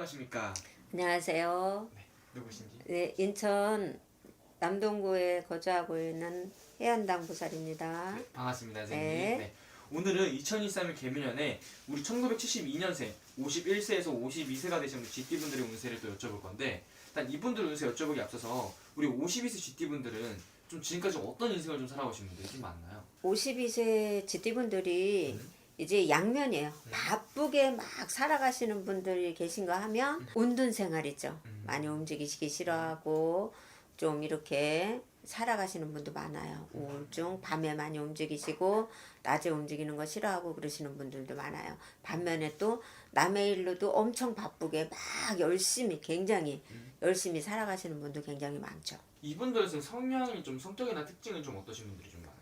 안녕하십니까. 안녕하세요. 네, 누구신지. 네, 인천 남동구에 거주하고 있는 해안당 보살입니다. 네, 반갑습니다, 선생님. 네. 네. 오늘은 2023년 개묘년에 우리 1972년생 51세에서 52세가 되신 우리 GT분들의 운세를 또 여쭤볼 건데 일단 이분들 운세 여쭤보기 앞서서 우리 52세 GT분들은 좀 지금까지 어떤 인생을 좀 살아오신 분들이 좀 많나요? 52세 지띠분들이 음. 이제 양면이에요. 바쁘게 막 살아가시는 분들이 계신가 하면 운둔 생활이죠. 음. 많이 움직이시기 싫어하고 좀 이렇게 살아가시는 분도 많아요. 우울증, 밤에 많이 움직이시고 낮에 움직이는 거 싫어하고 그러시는 분들도 많아요. 반면에 또 남의 일로도 엄청 바쁘게 막 열심히 굉장히 열심히 살아가시는 분도 굉장히 많죠. 이분들은 성향이 좀 성격이나 특징은 좀 어떠신 분들이 좀 많을까요?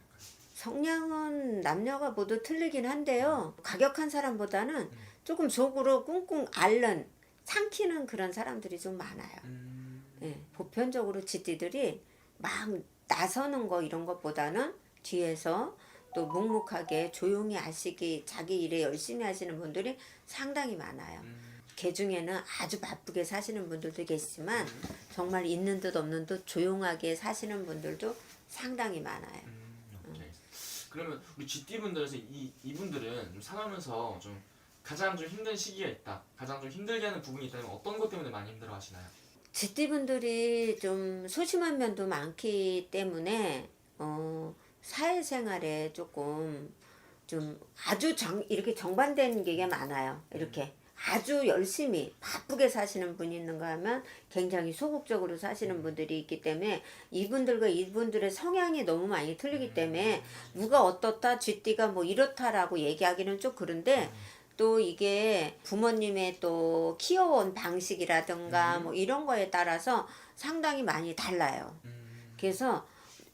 성향은 남녀가 모두 틀리긴 한데요. 가격한 사람보다는 조금 속으로 꿍꿍 앓는 삼키는 그런 사람들이 좀 많아요. 음, 예, 보편적으로 지띠들이 막 나서는 거 이런 것보다는 뒤에서 또 묵묵하게 조용히 하시기 자기 일에 열심히 하시는 분들이 상당히 많아요. 음, 개 중에는 아주 바쁘게 사시는 분들도 계시지만 정말 있는 듯 없는 듯 조용하게 사시는 분들도 상당히 많아요. 음. 그러면 우리 GT분들에서 이 이분들은 좀 살아면서 좀 가장 좀 힘든 시기가 있다. 가장 좀 힘들게 하는 부분이 있다면 어떤 것 때문에 많이 힘들어 하시나요? 지띠분들이 좀 소심한 면도 많기 때문에 어, 사회생활에 조금 좀 아주 정, 이렇게 정반대는 게 많아요. 이렇게 아주 열심히 바쁘게 사시는 분이 있는가 하면 굉장히 소극적으로 사시는 분들이 있기 때문에 이분들과 이분들의 성향이 너무 많이 틀리기 때문에 누가 어떻다 쥐띠가 뭐 이렇다라고 얘기하기는 좀 그런데 또 이게 부모님의 또 키워온 방식이라든가 뭐 이런 거에 따라서 상당히 많이 달라요. 음, 그래서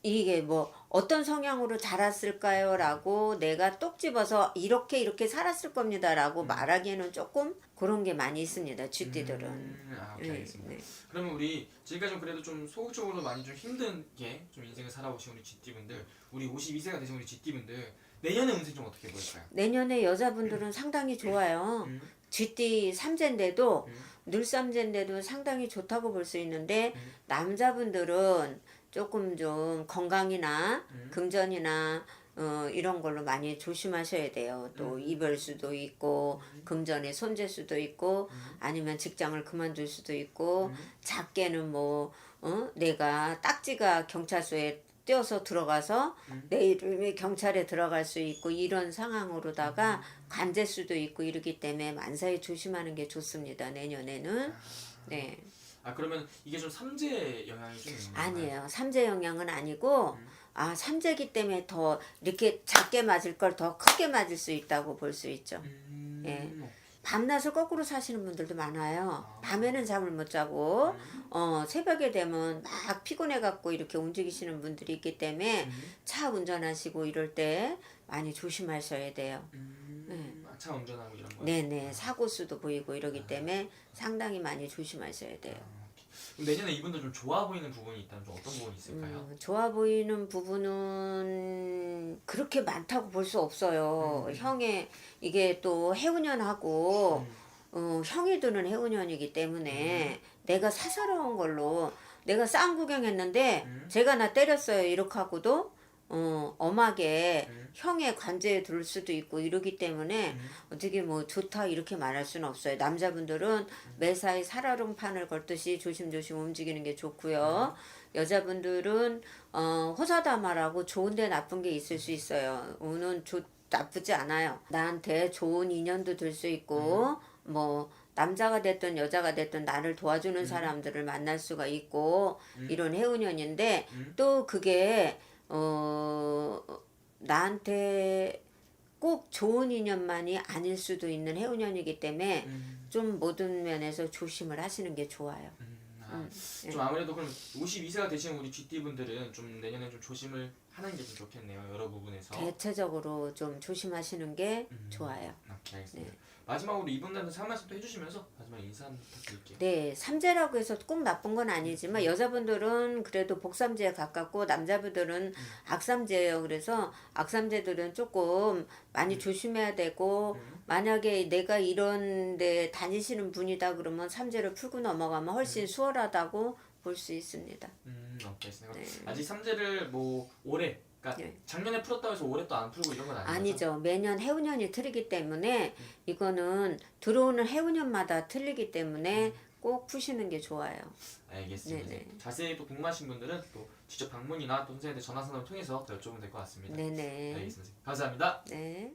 이게 뭐 어떤 성향으로 자랐을까요?라고 내가 똑 집어서 이렇게 이렇게 살았을 겁니다 라고 말하기에는 조금 그런 게 많이 있습니다. 쥐띠들은. 음, 아, 오케이, 네, 알겠습니다. 네. 그러면 우리 지금까지 좀 그래도 좀 소극적으로 많이 좀 힘든게 좀 인생을 살아오신 우리 GT분들, 우리 52세가 되신 우리 GT분들 내년에 운세 좀 어떻게 보일까요? 내년에 여자분들은 상당히 좋아요. 음, 쥐띠 삼재인데도 음. 늘삼재인데도 상당히 좋다고 볼 수 있는데 음. 남자분들은 조금 좀 건강이나 음. 금전이나 어, 이런 걸로 많이 조심하셔야 돼요. 음. 또 입을 수도 있고 금전에 손질 수도 있고 아니면 직장을 그만둘 수도 있고 음. 작게는 뭐 어? 내가 딱지가 경찰서에 뛰어서 들어가서 음. 내 이름이 경찰에 들어갈 수 있고 이런 상황으로다가 관제 수도 있고 이러기 때문에 만사에 조심하는 게 좋습니다. 내년에는 네 아 그러면 이게 좀 삼재 영향이 좀 있는 건가요? 아니에요. 삼재 영향은 아니고 음. 아 삼재기 때문에 더 이렇게 작게 맞을 걸 더 크게 맞을 수 있다고 볼 수 있죠. 음, 예. 밤낮을 거꾸로 사시는 분들도 많아요. 아. 밤에는 잠을 못 자고 음. 어 새벽에 되면 막 피곤해 갖고 이렇게 움직이시는 분들이 있기 때문에 음. 차 운전하시고 이럴 때 많이 조심하셔야 돼요. 음, 아, 차 운전하고 이런 거. 네네 사고 수도 보이고 이러기 때문에 상당히 많이 조심하셔야 돼요. 아. 그럼 내년에 이분들 좀 좋아 보이는 부분이 있다면 좀 어떤 부분이 있을까요? 음, 좋아 보이는 부분은 그렇게 많다고 볼 수 없어요. 음. 형의 이게 또 해운년하고 음. 어, 형이 드는 해운년이기 때문에 음. 내가 사사로운 걸로 내가 쌍 구경했는데 음. 제가 나 때렸어요 이렇게 하고도 어, 엄하게 음. 형의 관제에 들 수도 있고 이러기 때문에 음. 어떻게 뭐 좋다 이렇게 말할 수는 없어요. 남자분들은 매사에 살얼음판을 걸듯이 조심조심 움직이는 게 좋고요. 여자분들은 어, 호사다마라고 좋은데 나쁜 게 있을 수 있어요. 운은 좋 나쁘지 않아요. 나한테 좋은 인연도 될 수 있고 뭐 남자가 됐든 여자가 됐든 나를 도와주는 사람들을 만날 수가 있고 이런 해운년인데 음. 또 그게 어 나한테 꼭 좋은 인연만이 아닐 수도 있는 해운년이기 때문에 음. 좀 모든 면에서 조심을 하시는 게 좋아요. 음, 아, 음, 좀 아무래도 그럼 52세가 되신 우리 GT분들은 좀 내년에 좀 조심을 하는 게 좀 좋겠네요. 여러 부분에서. 대체적으로 좀 조심하시는 게 음. 좋아요. 오케이, 알겠습니다. 네. 마지막으로 한 말씀 또 해주시면서 마지막 인사 한번 부탁드릴게요. 네, 삼재라고 해서 꼭 나쁜 건 아니지만 여자분들은 그래도 복삼재에 가깝고 남자분들은 악삼재예요. 그래서 악삼재들은 조금 많이 조심해야 되고 만약에 내가 이런 데 다니시는 분이다 그러면 삼재를 풀고 넘어가면 훨씬 수월하다고 볼 수 있습니다. 음, 알겠습니다. 네. 아직 삼재를 뭐 올해, 그러니까 네. 작년에 풀었다고 해서 올해 또 안 풀고 이런 건 아니죠? 아니죠. 매년 해운년이 틀리기 때문에 이거는 들어오는 해운년마다 틀리기 때문에 꼭 푸시는 게 좋아요. 알겠습니다. 네네. 자세히 또 궁금하신 분들은 또 직접 방문이나 또 선생님들 전화 상담을 통해서 더 여쭤보면 될 것 같습니다. 네네. 알겠습니다. 감사합니다. 네.